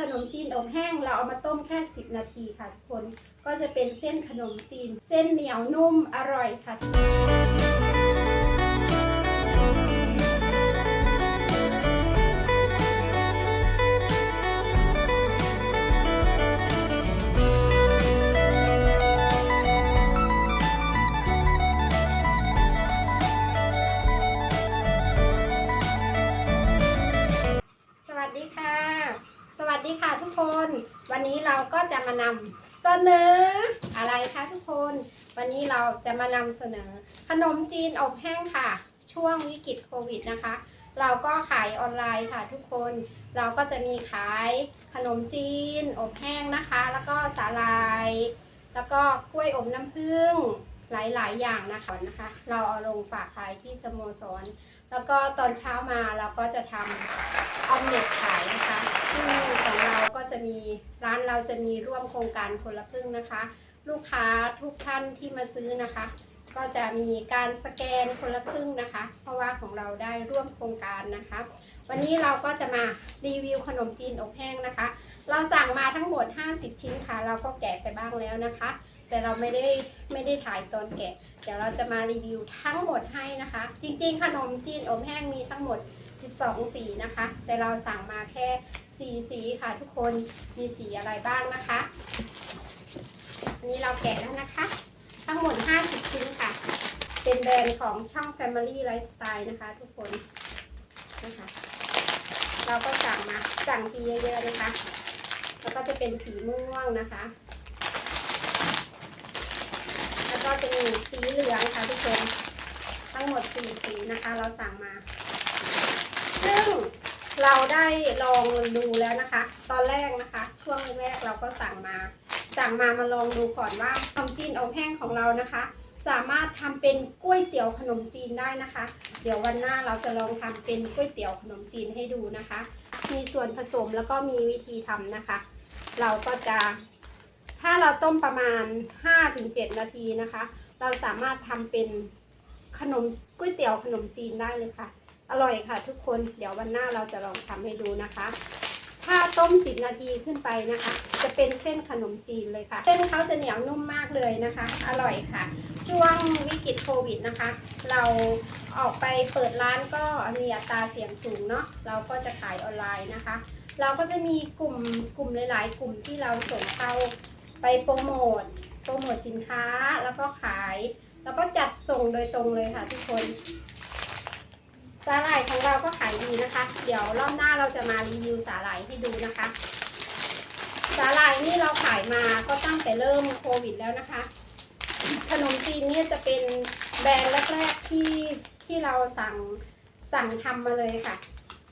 ขนมจีนอบแห้งเราเอามาต้มแค่ 10 นาทีค่ะทุกคน ก็จะเป็นเส้นขนมจีน เส้นเหนียวนุ่มอร่อยค่ะ คนวันนี้เราก็จะมานำเสนออะไรคะทุกคน วันนี้เราจะมานำเสนอ ขนมจีนอบแห้งค่ะ ช่วงวิกฤตโควิดนะคะ เราก็ขายออนไลน์ค่ะทุกคน เราก็จะมีขายขนมจีนอบแห้งนะคะ แล้วก็สาลาย แล้วก็กล้วยอบน้ำผึ้งหลาย ๆ อย่างนะคะนะคะ เราเอาลงฝากขายที่สโมสร แล้วก็ตอนเช้ามาเราก็จะทำออมเล็ตขายนะคะซึ่ของเรา จะมีร้านเราจะมีร่วมโครงการคนละครึ่งนะคะ ลูกค้าทุกท่านที่มาซื้อนะคะ ก็จะมีการสแกนคนละครึ่งนะคะ เพราะว่าของเราได้ร่วมโครงการนะคะ วันนี้เราก็จะมารีวิวขนมจีนอบแห้งนะคะ เราสั่งมาทั้งหมด 50 ชิ้นค่ะ เราก็แกะไปบ้างแล้วนะคะ แต่เราไม่ได้ไม่ได้ถ่ายตอนแกะเดี๋ยวเราจะมารีวิวทั้งหมดให้นะคะ จริงๆ ขนมจีนอบแห้งมีทั้งหมด 12 สีนะคะ แต่เราสั่งมาแค่ 4สีค่ะทุกคนมีสีอะไรบ้างนะคะ อันนี้เราแกะแล้วนะคะ ทั้งหมด 50 ชิ้นค่ะ เป็นแบรนด์ของช่อง Family Lifestyle นะคะ ทุกคนนะคะ เราก็สั่งมาสั่งทีเยอะๆนะคะ แล้วก็จะเป็นสีม่วงนะคะ แล้วก็จะมีสีเหลืองค่ะทุกคน ทั้งหมดสี่สีนะคะ เราสั่งมาซึ่ง เราได้ลองดูแล้วนะคะ ตอนแรกนะคะ ช่วงแรกเราก็สั่งมา สั่งมามาลองดูก่อนว่าขนมจีนอบแห้งของเรานะคะ สามารถทำเป็นก๋วยเตี๋ยวขนมจีนได้นะคะ เดี๋ยววันหน้าเราจะลองทำเป็นก๋วยเตี๋ยวขนมจีนให้ดูนะคะ มีส่วนผสมแล้วก็มีวิธีทำนะคะ เราก็จะ ถ้าเราต้มประมาณ 5-7 นาทีนะคะ เราสามารถทำเป็นขนมก๋วยเตี๋ยวขนมจีนได้เลยค่ะ อร่อยค่ะทุกคนเดี๋ยววันหน้าเราจะลองทำให้ดูนะคะ ถ้าต้ม 10 นาทีขึ้นไปนะคะ จะเป็นเส้นขนมจีนเลยค่ะ เส้นเขาจะเหนียวนุ่มมากเลยนะคะ อร่อยค่ะ ช่วงวิกฤตโควิดนะคะ เราออกไปเปิดร้านก็มีอัตราเสี่ยงสูงเนาะเราก็จะขายออนไลน์นะคะ เราก็จะมีกลุ่มกลุ่มหลาย ๆ กลุ่มที่เราส่งเข้าไปโปรโมทโปรโมทสินค้าแล้วก็ขาย แล้วก็จัดส่งโดยตรงเลยค่ะทุกคน สาหร่ายของเราก็ขายดีนะคะ เดี๋ยวรอบหน้าเราจะมารีวิวสาหร่ายให้ดูนะคะ สาหร่ายนี่เราขายมาก็ตั้งแต่เริ่มโควิดแล้วนะคะ ขนมจีนนี่จะเป็นแบรนด์แรกๆที่ที่เราสั่งสั่งทำมาเลยค่ะ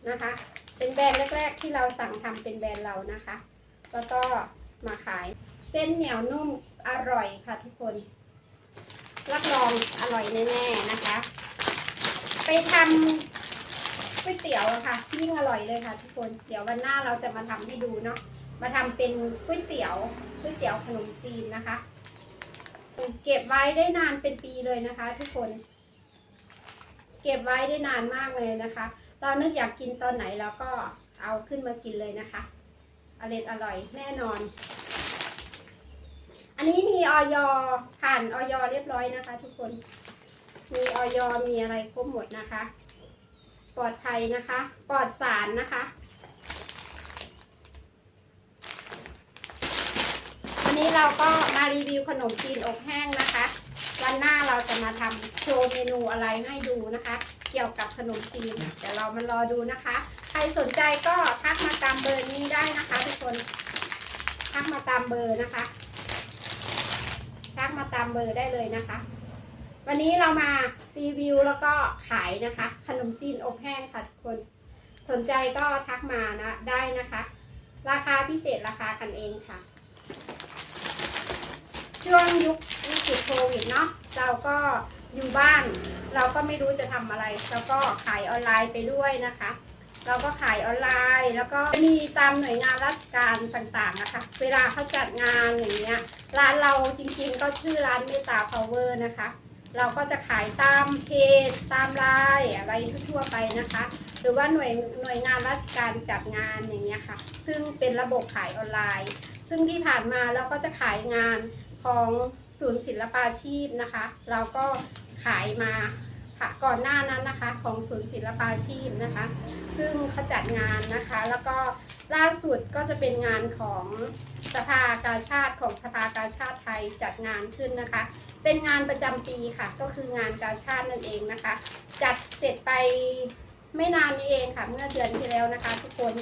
นะคะ เป็นแบรนด์แรกๆที่เราสั่งทำเป็นแบรนด์เรานะคะ แล้วก็มาขายเส้นเหนียวนุ่มอร่อยค่ะทุกคน รับรองอร่อยแน่ๆนะคะ ไปทำก๋วยเตี๋ยวอะค่ะยิ่งอร่อยเลยค่ะ ทุกคนเดี๋ยววันหน้าเราจะมาทำให้ดูเนาะมาทำเป็นก๋วยเตี๋ยวก๋วยเตี๋ยวขนมจีนนะคะ เก็บไว้ได้นานเป็นปีเลยนะคะ ทุกคน เก็บไว้ได้นานมากเลยนะคะ เรานึกอยากกินตอนไหนเราก็เอาขึ้นมากินเลยนะคะอร่อยอร่อยแน่นอน อันนี้มีออยผ่านออยเรียบร้อยนะคะ ทุกคน มีออยมีอะไรครบหมดนะคะ ปลอดภัยนะคะ ปลอดสารนะคะ วันนี้เราก็มารีวิวขนมจีนอบแห้งนะคะ วันหน้าเราจะมาทำโชว์เมนูอะไรให้ดูนะคะ เกี่ยวกับขนมจีนเดี๋ยวเรามารอดูนะคะ ใครสนใจก็ทักมาตามเบอร์นี้ได้นะคะทุกคน ทักมาตามเบอร์นะคะ ทักมาตามเบอร์ได้เลยนะคะ วันนี้เรามารีวิวแล้วก็ขายนะคะ ขนมจีนอบแห้งค่ะทุกคน สนใจก็ทักมานะได้นะคะ ราคาพิเศษราคากันเองค่ะ ช่วงยุควิกฤตโควิดเนาะเราก็อยู่บ้าน เราก็ไม่รู้จะทำอะไร เราก็ขายออนไลน์ไปด้วยนะคะ เราก็ขายออนไลน์ แล้วก็มีตามหน่วยงานราชการต่างๆนะคะ เวลาเขาจัดงานอย่างเงี้ยร้านเราจริงๆก็ชื่อร้านเมตตาพาวเวอร์นะคะ เราก็จะขายตามเพจตามไลน์อะไรทั่วๆไปนะคะ หรือว่าหน่วยหน่วยงานราชการจัดงานอย่างเงี้ยค่ะ ซึ่งเป็นระบบขายออนไลน์ ซึ่งที่ผ่านมาเราก็จะขายงานของศูนย์ศิลปาชีพนะคะ เราก็ขายมาค่ะก่อนหน้านั้นนะคะของศูนย์ศิลปาชีพนะคะ ซึ่งเขาจัดงานนะคะ แล้วก็ล่าสุดก็จะเป็นงานของ สภากาชาติของสภากาชาติไทยจัดงานขึ้นนะคะ เป็นงานประจำปีค่ะ ก็คืองานกาชาตินั่นเองนะคะ จัดเสร็จไปไม่นานนี้เองค่ะ เมื่อเดือนที่แล้วนะคะ ทุกคน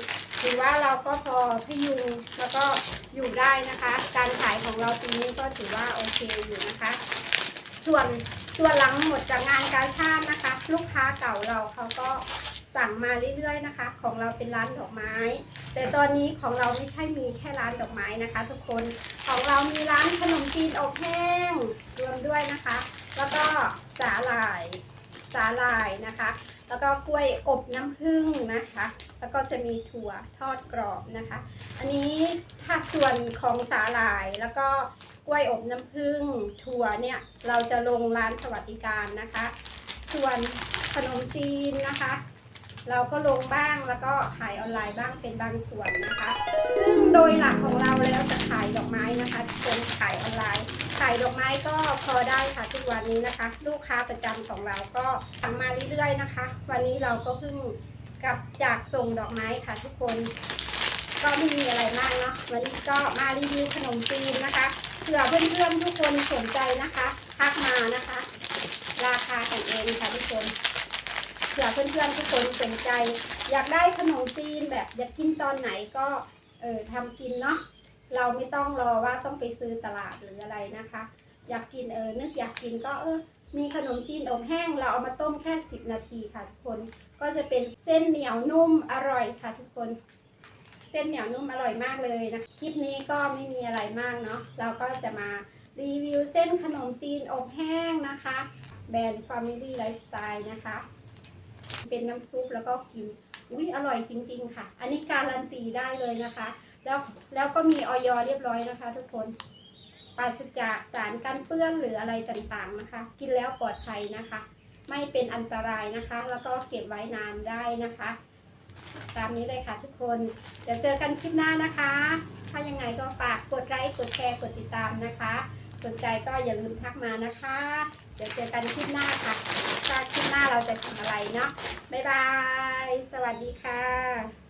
ถือว่าเราก็พอพยุงแล้วก็อยู่ได้นะคะ การขายของเราปีนี้ก็ถือว่าโอเคอยู่นะคะ ส่วนส่วนหลังหมดจากงานกาชาตินะคะ ลูกค้าเก่าเราเขาก็ สั่งมาเรื่อยๆนะคะ ของเราเป็นร้านดอกไม้ แต่ตอนนี้ของเราไม่ใช่มีแค่ร้านดอกไม้นะคะ ทุกคนของเรามีร้านขนมจีนอบแห้งรวมด้วยนะคะ แล้วก็สาหร่ายสาหร่ายนะคะ แล้วก็กล้วยอบน้ำผึ้งนะคะ แล้วก็จะมีถั่วทอดกรอบนะคะ อันนี้ถ้าส่วนของสาหร่ายแล้วก็กล้วยอบน้ำผึ้งถั่วเนี่ยเราจะลงร้านสวัสดิการนะคะ ส่วนขนมจีนนะคะ เราก็ลงบ้างแล้วก็ขายออนไลน์บ้างเป็นบางส่วนนะคะ ซึ่งโดยหลักของเราแล้วจะขายดอกไม้นะคะเป็นขายออนไลน์ ขายดอกไม้ก็พอได้ค่ะทุกวันนี้นะคะ ลูกค้าประจำของเราก็สั่งมาเรื่อยๆนะคะ วันนี้เราก็เพิ่งกลับจากส่งดอกไม้ค่ะทุกคน ก็ไม่มีอะไรมากเนาะวันนี้ก็มารีวิวขนมจีนนะคะเผื่อเพื่อนๆทุกคนสนใจนะคะทักมานะคะ ราคาของเองค่ะทุกคน ผื่อเพื่อนๆทุกคนสนใจ อยากได้ขนมจีนแบบอยากกินตอนไหนก็เออทำกินเนาะเราไม่ต้องรอว่าต้องไปซื้อตลาดหรืออะไรนะคะ อยากกินเออนึกอยากกินก็เออมีขนมจีนอบแห้ง เราเอามาต้มแค่สิบนาทีค่ะทุกคนก็จะเป็นเส้นเหนียวนุ่มอร่อยค่ะทุกคน เส้นเหนียวนุ่มอร่อยมากเลยนะคลิปนี้ก็ไม่มีอะไรมากเนาะเราก็จะมารีวิวเส้นขนมจีนอบแห้งนะคะ แบรนด์ Family Lifestyle นะคะ เป็นน้ำซุปแล้วก็กิน อุ้ยอร่อยจริง ๆ ค่ะ อันนี้การันตีได้เลยนะคะ แล้วแล้วก็มีออยเรียบร้อยนะคะ ทุกคนปราศจากสารกันเปื้อนหรืออะไรต่างๆนะคะ กินแล้วปลอดภัยนะคะ ไม่เป็นอันตรายนะคะ แล้วก็เก็บไว้นานได้นะคะ ตามนี้เลยค่ะทุกคน เดี๋ยวเจอกันคลิปหน้านะคะ ถ้ายังไงก็ฝากกดไลค์กดแชร์กดติดตามนะคะ สนใจก็อย่าลืมทักมานะคะ เดี๋ยวเจอกันคลิปหน้าค่ะถ้าคลิปหน้าเราจะทำอะไรเนาะบ๊ายบาย สวัสดีค่ะ